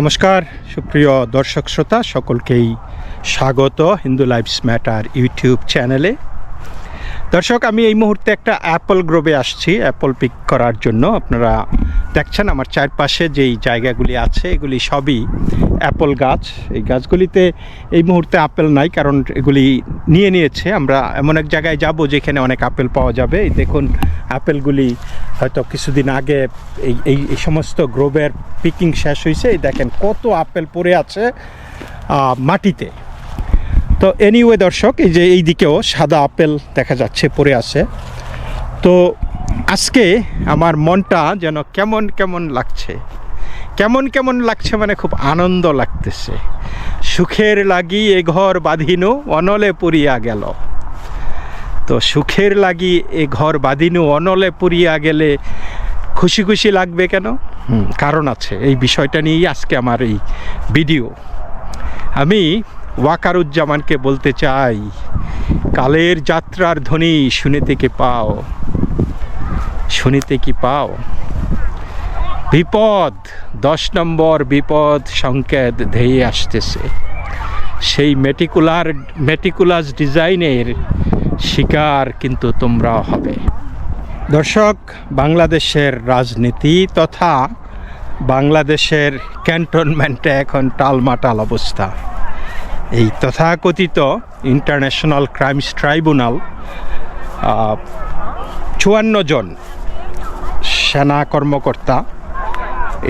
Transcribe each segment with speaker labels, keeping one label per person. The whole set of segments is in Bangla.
Speaker 1: নমস্কার, সুপ্রিয় দর্শক শ্রোতা, সকলকেই স্বাগত হিন্দু লাইফস ম্যাটার ইউটিউব চ্যানেলে। দর্শক, আমি এই মুহূর্তে একটা অ্যাপল গ্রোবে আসছি, অ্যাপল পিক করার জন্য। আপনারা দেখছেন, আমার চারপাশে যেই জায়গাগুলি আছে, এগুলি সবই অ্যাপল গাছ। এই গাছগুলিতে এই মুহূর্তে আপেল নাই, কারণ এগুলি নিয়ে নিয়েছে। আমরা এমন এক জায়গায় যাব যেখানে অনেক আপেল পাওয়া যাবে। এই দেখুন, আপেলগুলি হয়তো কিছুদিন আগে এই এই সমস্ত গ্রোভের পিকিং শেষ হয়েছে। এই দেখেন, কত আপেল পড়ে আছে মাটিতে। তো এনিওয়ে দর্শক, এই যে এই দিকেও সাদা আপেল দেখা যাচ্ছে, পড়ে আছে। তো আজকে আমার মনটা যেন কেমন কেমন লাগছে। কেমন কেমন লাগছে মানে খুব আনন্দ লাগতেছে। সুখের লাগি এ ঘর বাঁধিনু, অনলে পুরিয়া গেল। তো সুখের লাগি এ ঘর বাঁধিনু, অনলে পুরিয়া গেলে খুশি খুশি লাগবে কেন? কারণ আছে। এই বিষয়টা নিয়েই আজকে আমার এই ভিডিও। আমি ওয়াকারুজ্জামানকে বলতে চাই, কালের যাত্রার ধ্বনি শুনে থেকে পাও। শুনিতে কি পাও? বিপদ, দশ নম্বর বিপদ সংকেত ধেয়ে আসতেছে। সেই মেটিকুলার, মেটিকুলাস ডিজাইনের শিকার কিন্তু তোমরা হবে। দর্শক, বাংলাদেশের রাজনীতি তথা বাংলাদেশের ক্যান্টনমেন্টে এখন টালমাটাল অবস্থা। এই তথাকথিত ইন্টারন্যাশনাল ক্রাইমস ট্রাইব্যুনাল চুয়ান্ন জন সেনা কর্মকর্তা,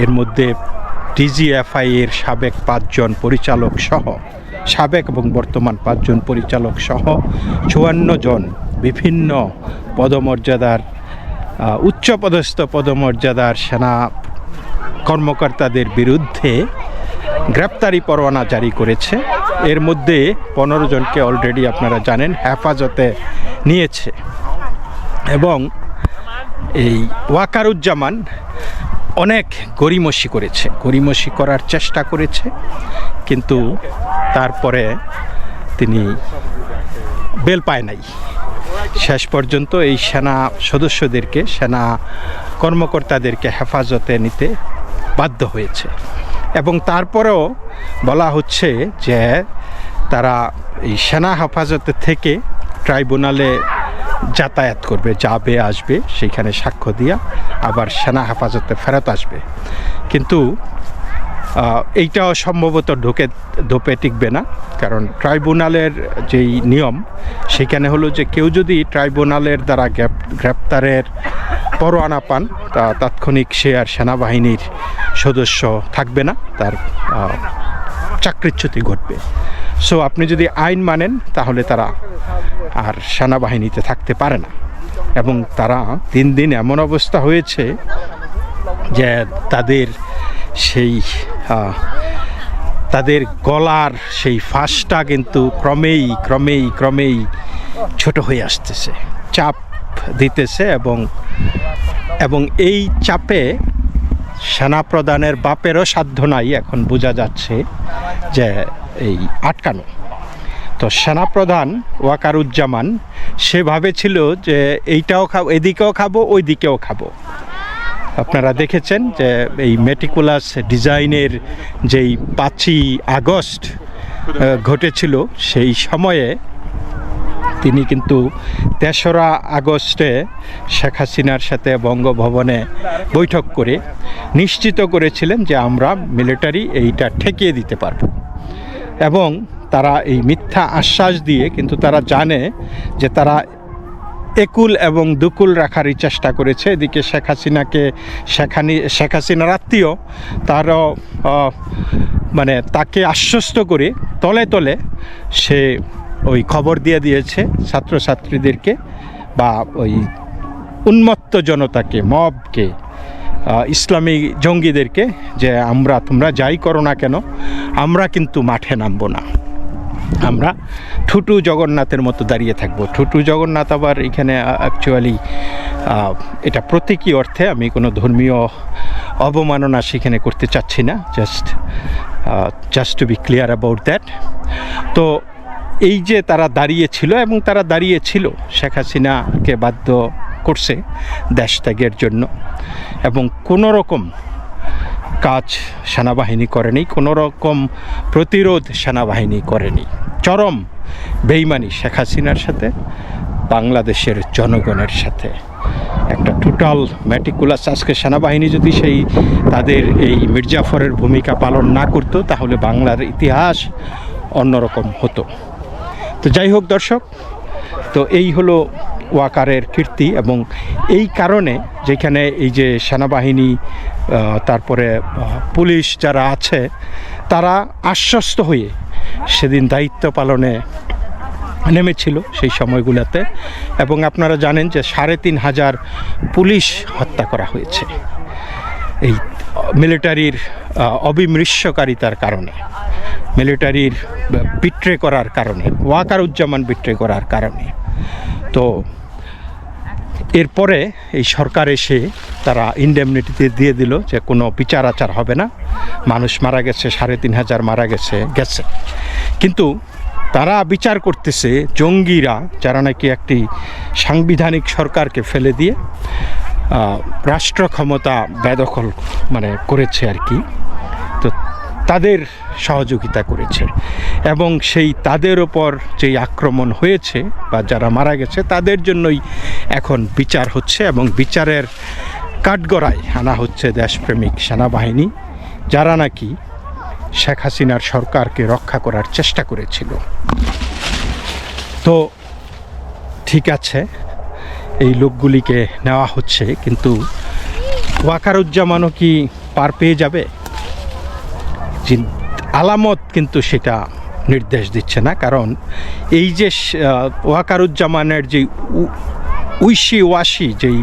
Speaker 1: এর মধ্যে ডিজিএফআই এর সাবেক পাঁচজন পরিচালক সহ, সাবেক এবং বর্তমান পাঁচজন পরিচালক সহ চুয়ান্ন জন বিভিন্ন পদমর্যাদার উচ্চপদস্থ পদমর্যাদার সেনা কর্মকর্তাদের বিরুদ্ধে গ্রেপ্তারি পরোয়ানা জারি করেছে। এর মধ্যে পনেরো জনকে অলরেডি আপনারা জানেন হেফাজতে নিয়েছে। এবং এই ওয়াকারুজ্জামান অনেক গরিমসি করেছে গরিমসি করার চেষ্টা করেছে, কিন্তু তারপরে তিনি বেল পায় নাই। শেষ পর্যন্ত এই সেনা সদস্যদেরকে, সেনা কর্মকর্তাদেরকে হেফাজতে নিতে বাধ্য হয়েছে। এবং তারপরেও বলা হচ্ছে যে তারা এই সেনা হেফাজতে থেকে ট্রাইব্যুনালে যাতায়াত করবে, যাবে, আসবে সেইখানে সাক্ষ্য দিয়া আবার সেনা হেফাজতে ফেরত আসবে। কিন্তু এইটাও সম্ভবত ঢোকে, ধোপে টিকবে না, কারণ ট্রাইব্যুনালের যেই নিয়ম, সেখানে হলো যে কেউ যদি ট্রাইব্যুনালের দ্বারা গ্রেপ- গ্রেপ্তারের পরোয়ানা পান, তা তাৎক্ষণিক সে আর সেনাবাহিনীর সদস্য থাকবে না, তার চাকরিচ্যুতি ঘটবে। সো আপনি যদি আইন মানেন, তাহলে তারা আর সেনাবাহিনীতে থাকতে পারে না। এবং তারা দিন দিন এমন অবস্থা হয়েছে যে তাদের সেই তাদের গলার সেই ফাঁসটা কিন্তু ক্রমেই ক্রমেই ক্রমেই ছোট হয়ে আসতেছে। চাপ দিতেছে এবং এবং এই চাপে সেনা প্রদানের বাপেরও সাধ্য নাই, এখন বোঝা যাচ্ছে। যে এই আটকানো। তো সেনাপ্রধান ওয়াকারুজ্জামান সে ভাবেছিল যে এইটাও খাব, এদিকেও খাব ওই দিকেও খাব। আপনারা দেখেছেন যে এই মেটিকুলাস ডিজাইনের যেই পাঁচই আগস্ট ঘটেছিল, সেই সময়ে তিনি কিন্তু তেসরা আগস্টে শেখ হাসিনার সাথে বঙ্গভবনে বৈঠক করে নিশ্চিত করেছিলেন যে আমরা মিলিটারি এইটা ঠেকিয়ে দিতে পারব। এবং তারা এই মিথ্যা আশ্বাস দিয়ে কিন্তু তারা জানে যে তারা একুল এবং দুকুল রাখারই চেষ্টা করেছে। এদিকে শেখ হাসিনাকে শেখানি শেখ হাসিনার আত্মীয় তারও মানে তাকে আশ্বস্ত করে তলে তলে সে ওই খবর দিয়ে দিয়েছে ছাত্রছাত্রীদেরকে বা ওই উন্মত্ত জনতাকে, মবকে ইসলামী জঙ্গিদেরকে যে আমরা, তোমরা যাই করো না কেন, আমরা কিন্তু মাঠে নামবো না। আমরা ঠুটু জগন্নাথের মতো দাঁড়িয়ে থাকব। ঠুটু জগন্নাথ আবার এখানে অ্যাকচুয়ালি এটা প্রতীকী অর্থে আমি কোনো ধর্মীয় অবমাননা সেখানে করতে চাচ্ছি না। Just just to be clear about that তো এই যে তারা দাঁড়িয়েছিল এবং তারা দাঁড়িয়েছিল, শেখ হাসিনাকে বাধ্য করছে দেশ ত্যাগের জন্য। এবং কোনো রকম কাজ সেনাবাহিনী করেনি, কোনো রকম প্রতিরোধ সেনাবাহিনী করেনি। চরম বেইমানি শেখ হাসিনার সাথে, বাংলাদেশের জনগণের সাথে। একটা টোটাল ম্যাটিকুলাস আজকে সেনাবাহিনী যদি সেই তাদের এই মির্জাফরের ভূমিকা পালন না করতো, তাহলে বাংলার ইতিহাস অন্যরকম হতো। তো যাই হোক দর্শক, তো এই হলো ওয়াকারের কীর্তি এবং এই কারণে যেখানে এই যে সেনাবাহিনী তারপরে পুলিশ যারা আছে, তারা আশ্বস্ত হয়ে সেদিন দায়িত্ব পালনে নেমেছিল সেই সময়গুলোতে এবং আপনারা জানেন যে সাড়ে তিন হাজার পুলিশ হত্যা করা হয়েছে। এই মিলিটারির অবিমৃষ্যকারিতার কারণে। মিলিটারির বিট্রে করার কারণে, ওয়াকারুজ্জামান বিট্রে করার কারণে। তো এরপরে এই সরকার এসে তারা ইন্ডেমনিটিতে দিয়ে দিল যে কোনো বিচার আচার হবে না। মানুষ মারা গেছে, সাড়ে তিন হাজার মারা গেছে গেছে। কিন্তু তারা বিচার করতেছে জঙ্গিরা, যারা নাকি একটি সাংবিধানিক সরকারকে ফেলে দিয়ে রাষ্ট্র ক্ষমতা বেদখল মানে করেছে আর কি। তো তাদের সহযোগিতা করেছে এবং সেই তাদের ওপর যেই আক্রমণ হয়েছে বা যারা মারা গেছে, তাদের জন্যই এখন বিচার হচ্ছে এবং বিচারের কাঠগড়ায় আনা হচ্ছে দেশপ্রেমিক সেনাবাহিনী, যারা নাকি শেখ হাসিনার সরকারকে রক্ষা করার চেষ্টা করেছিল। তো ঠিক আছে, এই লোকগুলিকে নেওয়া হচ্ছে, কিন্তু ওয়াকারুজ্জামানও কি পার পেয়ে যাবে? আলামত কিন্তু সেটা নির্দেশ দিচ্ছে না। কারণ এই যে ওয়াকারুজ্জামানের যে উইশি ওয়াশি যেই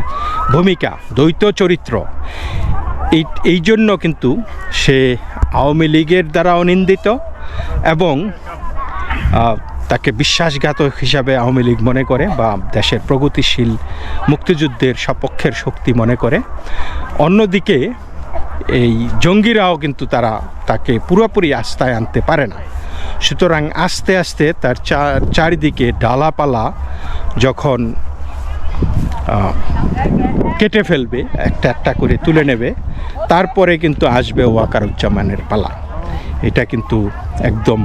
Speaker 1: ভূমিকা, দ্বৈত চরিত্র, এই এই জন্য কিন্তু সে আওয়ামী লীগের দ্বারাও নিন্দিত এবং তাকে বিশ্বাসঘাতক হিসাবে আওয়ামী লীগ মনে করে বা দেশের প্রগতিশীল মুক্তিযুদ্ধের সপক্ষের শক্তি মনে করে। অন্যদিকে এই জঙ্গিরাও কিন্তু তারা তাকে পুরোপুরি আস্থায় আনতে পারে না। সুতরাং আস্তে আস্তে তার চারিদিকে ডালাপালা যখন কেটে ফেলবে, একটা একটা করে তুলে নেবে, তারপরে কিন্তু আসবে ওয়াকারুজ্জামানের পালা। এটা কিন্তু একদম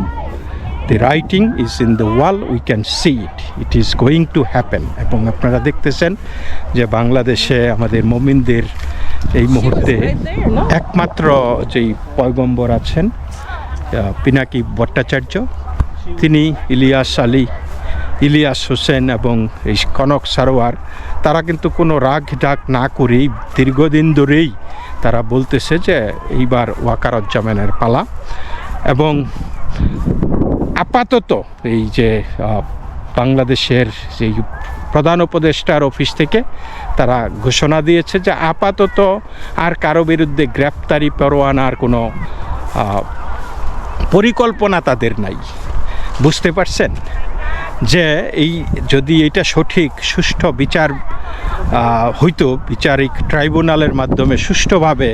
Speaker 1: the writing is in the wall we can see it it is going to happen এবং আপনারা দেখতেছেন যে বাংলাদেশে আমাদের মমিনদের এই মুহূর্তে একমাত্র যেই পয়গম্বর আছেন পিনাকি ভট্টাচার্য, তিনি ইলিয়াস আলী, ইলিয়াস হোসেন এবং এই কনক সারোয়ার, তারা কিন্তু কোনো রাগ ডাক না করেই দীর্ঘদিন ধরেই তারা বলতেছে যে এইবার ওয়াকারুজ্জামানের পালা। এবং আপাতত এই যে বাংলাদেশের যে প্রধান উপদেষ্টার অফিস থেকে তারা ঘোষণা দিয়েছে যে আপাতত আর কারও বিরুদ্ধে গ্রেপ্তারি পরোয়ানার কোনো পরিকল্পনা তাদের নাই। বুঝতে পারছেন? যে এই যদি এটা সঠিক, সুষ্ঠু বিচার হইতো বিচারিক ট্রাইব্যুনালের মাধ্যমে সুষ্ঠুভাবে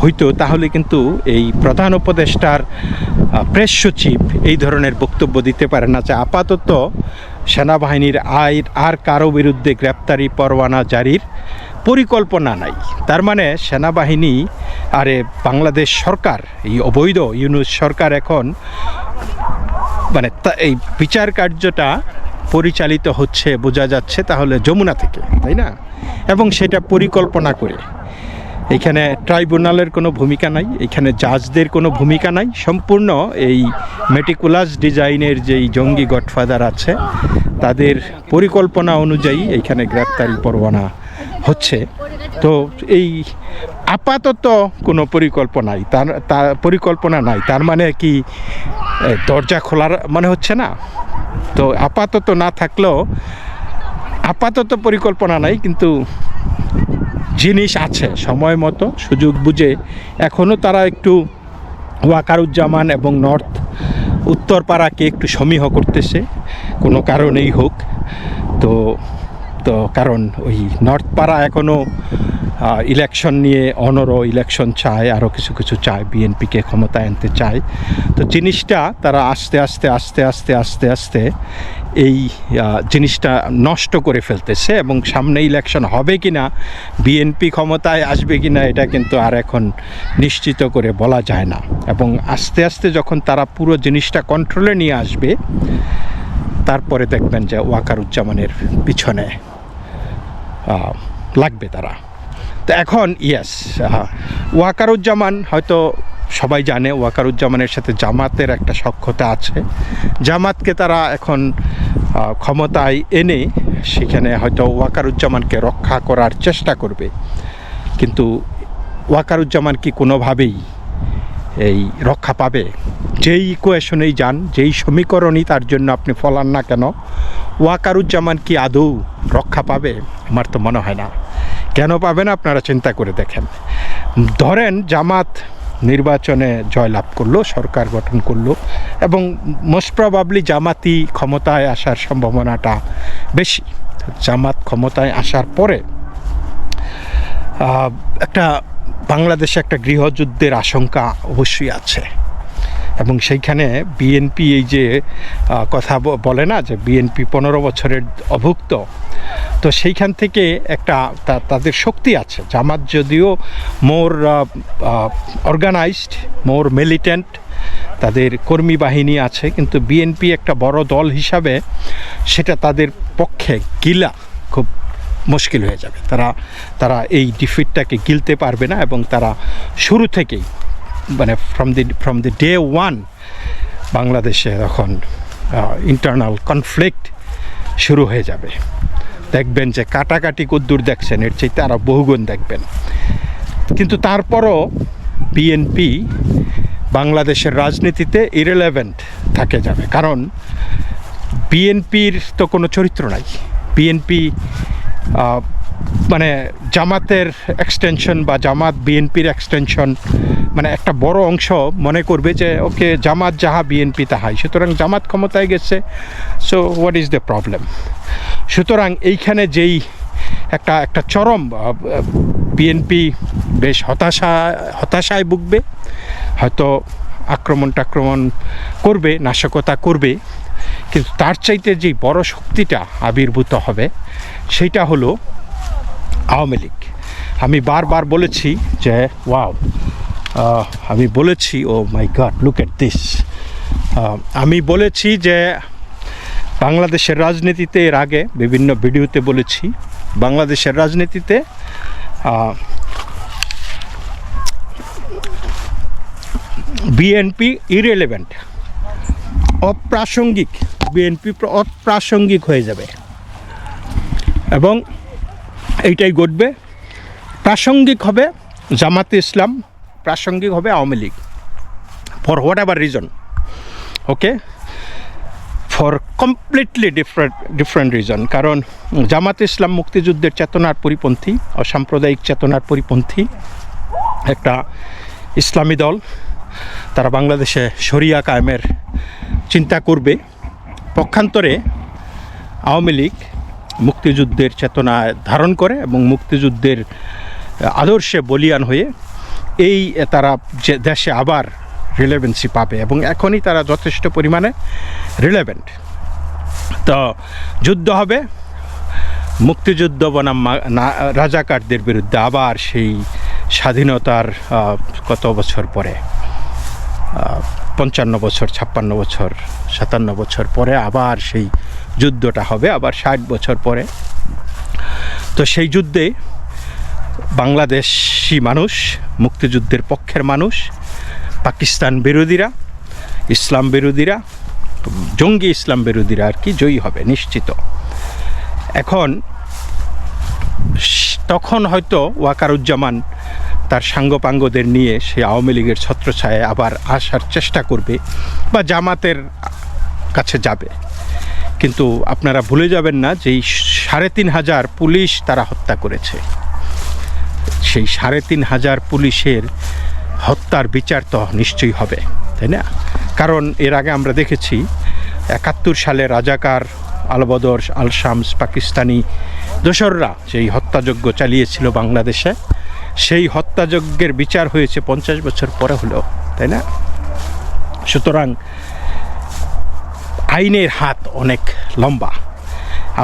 Speaker 1: হইতো তাহলে কিন্তু এই প্রধান উপদেষ্টার প্রেস সচিব এই ধরনের বক্তব্য দিতে পারে না যে আপাতত সেনাবাহিনীর আয় আর কারও বিরুদ্ধে গ্রেপ্তারি পরোয়ানা জারির পরিকল্পনা নাই। তার মানে সেনাবাহিনী, আরে বাংলাদেশ সরকার, এই অবৈধ ইউনুস সরকার এখন মানে এই বিচার কার্যটা পরিচালিত হচ্ছে, বোঝা যাচ্ছে তাহলে যমুনা থেকে, তাই না? এবং সেটা পরিকল্পনা করে এখানে ট্রাইব্যুনালের কোনো ভূমিকা নাই, এখানে জাজদের কোনো ভূমিকা নাই। সম্পূর্ণ এই মেটিকুলাস ডিজাইনের যেই জঙ্গি গডফাদার আছে, তাদের পরিকল্পনা অনুযায়ী এইখানে গ্রেপ্তারি পরোয়ানা হচ্ছে। তো এই আপাতত কোনো পরিকল্পনাই তার তার পরিকল্পনা নাই। তার মানে কি দরজা খোলার মনে হচ্ছে না? তো আপাতত না থাকলেও আপাতত পরিকল্পনা নাই, কিন্তু জিনিস আছে, সময় মতো সুযোগ বুঝে। এখনও তারা একটু ওয়াকারুজ্জামান এবং নর্থ উত্তরপাড়াকে একটু সমীহ করতেছে, কোনো কারণেই হোক। তো তো কারণ ওই নর্থ পাড়া এখনও ইলেকশন নিয়ে অনরো ইলেকশন চায় আরও কিছু কিছু চায়, বিএনপিকে ক্ষমতায় আনতে চায়। তো জিনিসটা তারা আস্তে আস্তে আস্তে আস্তে আস্তে আস্তে এই জিনিসটা নষ্ট করে ফেলতেছে এবং সামনে ইলেকশন হবে কি না বিএনপি ক্ষমতায় আসবে কি না এটা কিন্তু আর এখন নিশ্চিত করে বলা যায় না। এবং আস্তে আস্তে যখন তারা পুরো জিনিসটা কন্ট্রোলে নিয়ে আসবে, তারপরে দেখবেন যে ওয়াকারুজ্জামানের পিছনে লাগবে তারা। তো এখন ইয়েস ওয়াকারুজ্জামান হয়তো সবাই জানে ওয়াকারুজ্জামানের সাথে জামাতের একটা সক্ষতা আছে। জামাতকে তারা এখন ক্ষমতায় এনে সেখানে হয়তো ওয়াকারুজ্জামানকে রক্ষা করার চেষ্টা করবে। কিন্তু ওয়াকারুজ্জামান কি কোনোভাবেই এই রক্ষা পাবে? যেই ইকুয়েশনেই যান, যেই সমীকরণই তার জন্য আপনি ফলান না কেন, ওয়াকারুজ্জামান কি আদৌ রক্ষা পাবে? আমার তো মনে হয় না। কেন পাবেন আপনারা চিন্তা করে দেখেন। ধরেন জামাত নির্বাচনে জয়লাভ করল, সরকার গঠন করল এবং মোস্ট প্রবাবলি জামাতি ক্ষমতায় আসার সম্ভাবনাটা বেশি। জামাত ক্ষমতায় আসার পরে একটা বাংলাদেশে একটা গৃহযুদ্ধের আশঙ্কা অবশ্যই আছে। এবং সেইখানে বিএনপি এই যে কথা বলে না যে বিএনপি পনেরো বছরের অভুক্ত, তো সেইখান থেকে একটা তাদের শক্তি আছে। জামাত যদিও মোর অর্গানাইজড মোর মিলিটেন্ট তাদের কর্মী বাহিনী আছে, কিন্তু বিএনপি একটা বড় দল হিসাবে সেটা তাদের পক্ষে গিলা খুব মুশকিল হয়ে যাবে। তারা তারা এই ডিফিটটাকে গিলতে পারবে না এবং তারা শুরু থেকেই মানে from the from the day one বাংলাদেশে তখন ইন্টারনাল কনফ্লিক্ট শুরু হয়ে যাবে। দেখবেন যে কাটাকাটি কদ্দূর দেখছেন, এর চাইতে আরও বহুগুণ দেখবেন। কিন্তু তারপরও বিএনপি বাংলাদেশের রাজনীতিতে ইরেলেভেন্ট থাকে যাবে। কারণ বিএনপির তো কোনো চরিত্র নাই। বিএনপি মানে জামাতের এক্সটেনশন বা জামাত বিএনপির এক্সটেনশন মানে একটা বড় অংশ মনে করবে যে, ওকে জামাত যাহা বিএনপি তাহাই। সুতরাং জামাত ক্ষমতায় গেছে so what is the problem সুতরাং এইখানে যেই একটা একটা চরম বিএনপি বেশ হতাশা, হতাশায় ভুগবে, হয়তো আক্রমণ টাক্রমণ করবে, নাশকতা করবে, কিন্তু তার চাইতে যে বড় শক্তিটা আবির্ভূত হবে সেইটা হলো আওয়ামী লীগ। আমি বারবার বলেছি যে ওয়াও আমি বলেছি ও my god look at this আমি বলেছি যে বাংলাদেশের রাজনীতিতে এর আগে বিভিন্ন ভিডিওতে বলেছি, বাংলাদেশের রাজনীতিতে বিএনপি ইরেলেভেন্ট অপ্রাসঙ্গিক বিএনপি অপ্রাসঙ্গিক হয়ে যাবে। এবং এইটাই ঘটবে। প্রাসঙ্গিক হবে জামাতে ইসলাম প্রাসঙ্গিক হবে Awami League. For whatever reason okay for completely different different reason কারণ জামাত ইসলাম মুক্তিযুদ্ধের চেতনার পরিপন্থী, অসাম্প্রদায়িক চেতনার পরিপন্থী একটা ইসলামী দল। তারা বাংলাদেশে শরিয়া কায়েমের চিন্তা করবে। পক্ষান্তরে আওয়ামী লীগ মুক্তিযুদ্ধের চেতনা ধারণ করে এবং মুক্তিযুদ্ধের আদর্শে বলিয়ান হয়ে এই তারা যে দেশে আবার রিলেভেন্সি পাবে এবং এখনই তারা যথেষ্ট পরিমাণে রিলেভেন্ট তো যুদ্ধ হবে, মুক্তিযুদ্ধ বনাম রাজাকারদের বিরুদ্ধে আবার সেই স্বাধীনতার কত বছর পরে পঞ্চান্ন বছর, ছাপ্পান্ন বছর, সাতান্ন বছর পরে আবার সেই যুদ্ধটা হবে, আবার ষাট বছর পরে। তো সেই যুদ্ধে বাংলাদেশি মানুষ, মুক্তিযুদ্ধের পক্ষের মানুষ, পাকিস্তান বিরোধীরা, ইসলাম বিরোধীরা, জঙ্গি ইসলাম বিরোধীরা আর কি জয়ী হবে নিশ্চিত। এখন তখন হয়তো ওয়াকারুজ্জামান তার সাঙ্গপাঙ্গদের নিয়ে সে আওয়ামী লীগের ছত্রছায়ায় আবার আসার চেষ্টা করবে বা জামাতের কাছে যাবে। কিন্তু আপনারা ভুলে যাবেন না যে সাড়ে তিন হাজার পুলিশ তারা হত্যা করেছে। সেই সাড়ে তিন হাজার পুলিশের হত্যার বিচার তো নিশ্চয়ই হবে, তাই না? কারণ এর আগে আমরা দেখেছি একাত্তর সালে রাজাকার আলবদর আল শামস পাকিস্তানি দোসররা যেই হত্যাযজ্ঞ চালিয়েছিল বাংলাদেশে, সেই হত্যাযজ্ঞের বিচার হয়েছে পঞ্চাশ বছর পরে হলো তাই না? সুতরাং আইনের হাত অনেক লম্বা।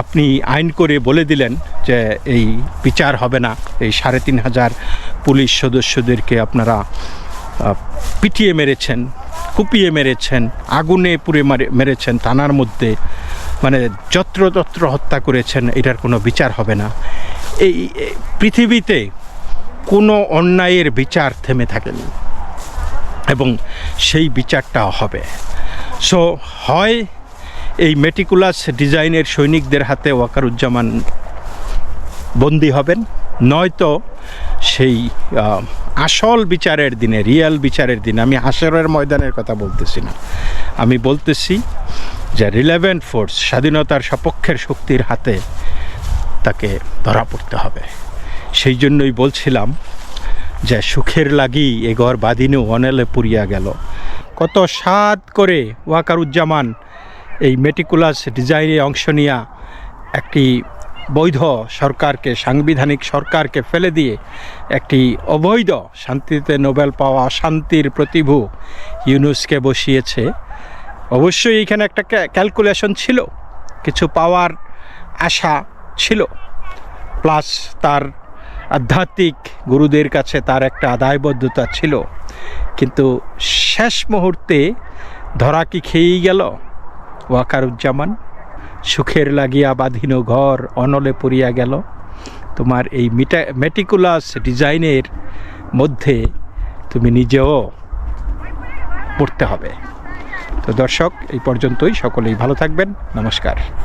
Speaker 1: আপনি আইন করে বলে দিলেন যে এই বিচার হবে না। এই সাড়ে তিন হাজার পুলিশ সদস্যদেরকে আপনারা পিটিয়ে মেরেছেন, কুপিয়ে মেরেছেন, আগুনে পুড়ে মারে, মেরেছেন, থানার মধ্যে মানে যত্রতত্র হত্যা করেছেন, এটার কোনো বিচার হবে না। এই পৃথিবীতে কোনো অন্যায়ের বিচার থেমে থাকেনি এবং সেই বিচারটাও হবে। সো হয় এই মেটিকুলাস ডিজাইনের সৈনিকদের হাতে ওয়াকারুজ্জামান বন্দি হবেন। নয়তো সেই আসল বিচারের দিনে রিয়েল বিচারের দিনে, আমি হাসরের ময়দানের কথা বলতেছি না। আমি বলতেছি যে রিলেভেন্ট ফোর্স স্বাধীনতার সপক্ষের শক্তির হাতে তাকে ধরা পড়তে হবে। সেই জন্যই বলছিলাম যে সুখের লাগি এ ঘর বাদিনেও অনেলে পুরিয়া গেল। কত সাদ করে ওয়াকারুজ্জামান এই মেটিকুলাস ডিজাইনে অংশ নেওয়া একটি বৈধ সরকারকে, সাংবিধানিক সরকারকে ফেলে দিয়ে একটি অবৈধ শান্তিতে নোবেল পাওয়া শান্তির প্রতিভু ইউনুসকে বসিয়েছে। অবশ্যই এখানে একটা ক্যালকুলেশন ছিল, কিছু পাওয়ার আশা ছিল। প্লাস তার আধ্যাত্মিক গুরুদের কাছে তার একটা দায়বদ্ধতা ছিল। কিন্তু শেষ মুহূর্তে ধরা কি খেয়েই গেল? ওয়াকারুজ্জামান, সুখের লাগিয়া বাঁধিনো ঘর অনলে পড়িয়া গেল। তোমার এই মিটা, মেটিকুলাস ডিজাইনের মধ্যে তুমি নিজেও পড়তে হবে। তো দর্শক, এই পর্যন্তই। সকলেই ভালো থাকবেন। নমস্কার।